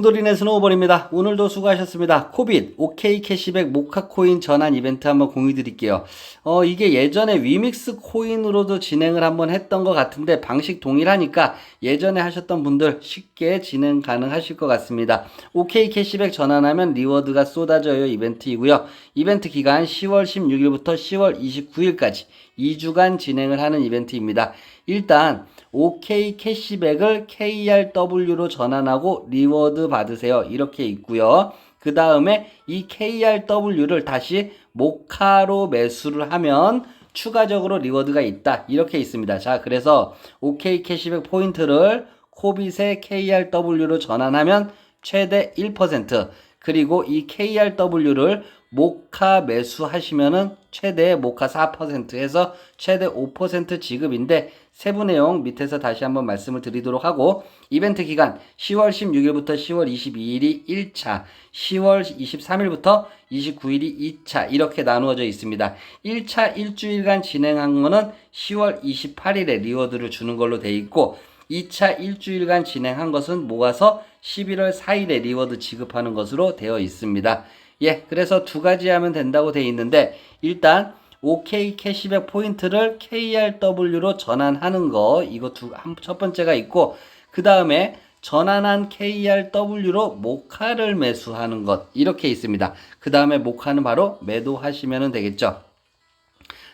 도린의 스노우볼입니다. 오늘도 수고하셨습니다. 코빗, OK 캐시백 모카 코인 전환 이벤트 한번 공유 드릴게요. 어, 이게 예전에 위믹스 코인으로도 진행을 한번 했던 것 같은데 방식 동일하니까 예전에 하셨던 분들 쉽게 진행 가능하실 것 같습니다. OK 캐시백 전환하면 리워드가 쏟아져요 이벤트이고요. 이벤트 기간 10월 16일부터 10월 29일까지 2주간 진행을 하는 이벤트입니다. 일단 OK 캐시백을 KRW로 전환하고 리워드 받으세요. 이렇게 있고요. 그 다음에 이 KRW를 다시 모카로 매수를 하면 추가적으로 리워드가 있다. 이렇게 있습니다. 자, 그래서 OK 캐시백 포인트를 코빗의 KRW로 전환하면 최대 1% 그리고 이 KRW를 모카 매수하시면은 최대 모카 4% 해서 최대 5% 지급인데 세부 내용 밑에서 다시 한번 말씀을 드리도록 하고 이벤트 기간 10월 16일부터 10월 22일이 1차, 10월 23일부터 29일이 2차 이렇게 나누어져 있습니다. 1차 일주일간 진행한 거는 10월 28일에 리워드를 주는 걸로 돼 있고 2차 일주일간 진행한 것은 모아서 11월 4일에 리워드 지급하는 것으로 되어 있습니다. 예, 그래서 두 가지 하면 된다고 되어 있는데 일단 OK 캐시백 포인트를 KRW로 전환하는 거 이거 두 첫 번째가 있고 그 다음에 전환한 KRW로 모카를 매수하는 것 이렇게 있습니다. 그 다음에 모카는 바로 매도하시면 되겠죠.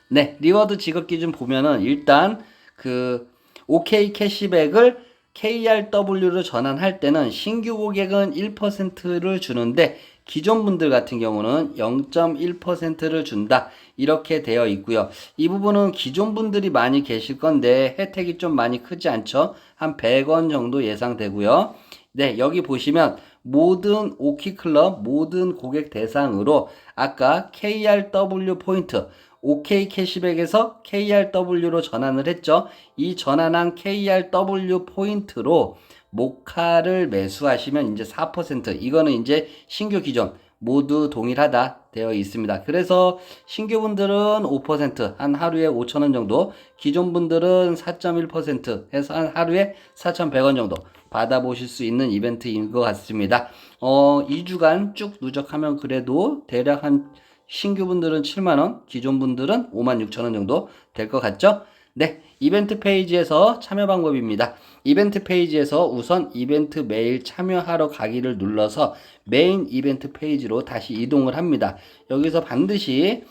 네, 리워드 지급 기준 보면은 일단 그 OK 캐시백을 KRW로 전환할 때는 신규 고객은 1%를 주는데 기존 분들 같은 경우는 0.1%를 준다. 이렇게 되어 있고요. 이 부분은 기존 분들이 많이 계실 건데 혜택이 좀 많이 크지 않죠? 한 100원 정도 예상되고요. 네, 여기 보시면 모든 오키클럽 모든 고객 대상으로 아까 KRW 포인트 OK 캐시백에서 KRW로 전환을 했죠. 이 전환한 KRW 포인트로 모카를 매수하시면 이제 4% 이거는 이제 신규 기존 모두 동일하다 되어 있습니다. 그래서 신규 분들은 5%한 하루에 5,000원 정도, 기존 분들은 4.1% 해서 한 하루에 4,100원 정도 받아보실 수 있는 이벤트인 것 같습니다. 어, 2주간 쭉 누적하면 그래도 대략 한 신규 분들은 7만원, 기존 분들은 56,000원 정도 될 것 같죠? 네, 이벤트 페이지에서 참여 방법입니다. 이벤트 페이지에서 우선 이벤트 메일 참여하러 가기를 눌러서 메인 이벤트 페이지로 다시 이동을 합니다. 여기서 반드시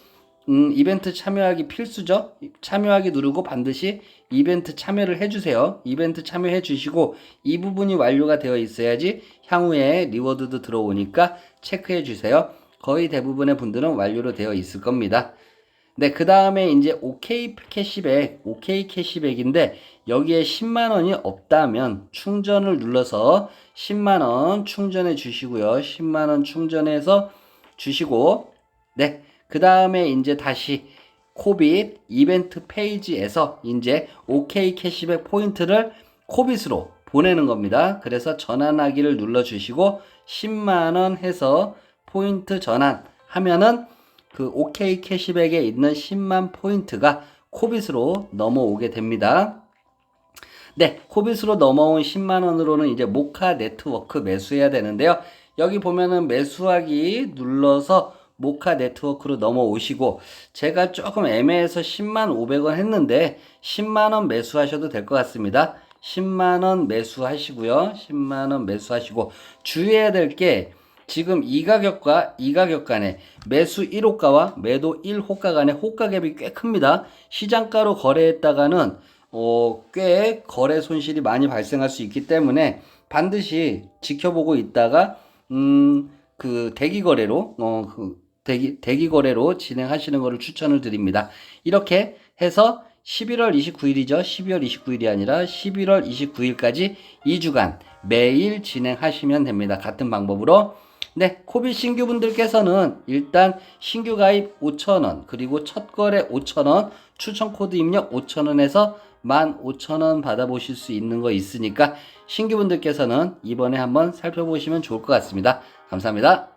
음, 이벤트 참여하기 필수죠. 참여하기 누르고 반드시 이벤트 참여를 해주세요. 이벤트 참여해 주시고 이 부분이 완료가 되어 있어야지 향후에 리워드도 들어오니까 체크해 주세요. 거의 대부분의 분들은 완료로 되어 있을 겁니다. 네, 그 다음에 이제 OK 캐시백, OK 캐시백인데 여기에 10만 원이 없다면 충전을 눌러서 10만 원 충전해 주시고요. 10만 원 충전해서 주시고 네, 그 다음에 이제 다시 코빗 이벤트 페이지에서 이제 OK 캐시백 포인트를 코빗으로 보내는 겁니다. 그래서 전환하기를 눌러 주시고 10만 원 해서 포인트 전환하면은 그 OK 캐시백에 있는 10만 포인트가 코빗으로 넘어오게 됩니다. 네, 코빗으로 넘어온 10만 원으로는 이제 모카 네트워크 매수해야 되는데요. 여기 보면은 매수하기 눌러서 모카 네트워크로 넘어오시고 제가 조금 애매해서 10만 500원 했는데 10만 원 매수하셔도 될 것 같습니다. 10만 원 매수하시고요. 10만 원 매수하시고 주의해야 될 게 지금 이 가격과 이 가격 간에 매수 1호가와 매도 1호가 간의 호가 갭이 꽤 큽니다. 시장가로 거래했다가는 어, 꽤 거래 손실이 많이 발생할 수 있기 때문에 반드시 지켜보고 있다가 음, 그 대기 거래로 어, 그 대기 대기 거래로 진행하시는 것을 추천을 드립니다. 이렇게 해서 11월 29일이죠. 12월 29일이 아니라 11월 29일까지 2주간 매일 진행하시면 됩니다. 같은 방법으로 네, 코비 신규 분들께서는 일단 신규 가입 5,000원, 그리고 첫 거래 5,000원, 추천 코드 입력 5,000원에서 15,000원 받아보실 수 있는 거 있으니까 신규 분들께서는 이번에 한번 살펴보시면 좋을 것 같습니다. 감사합니다.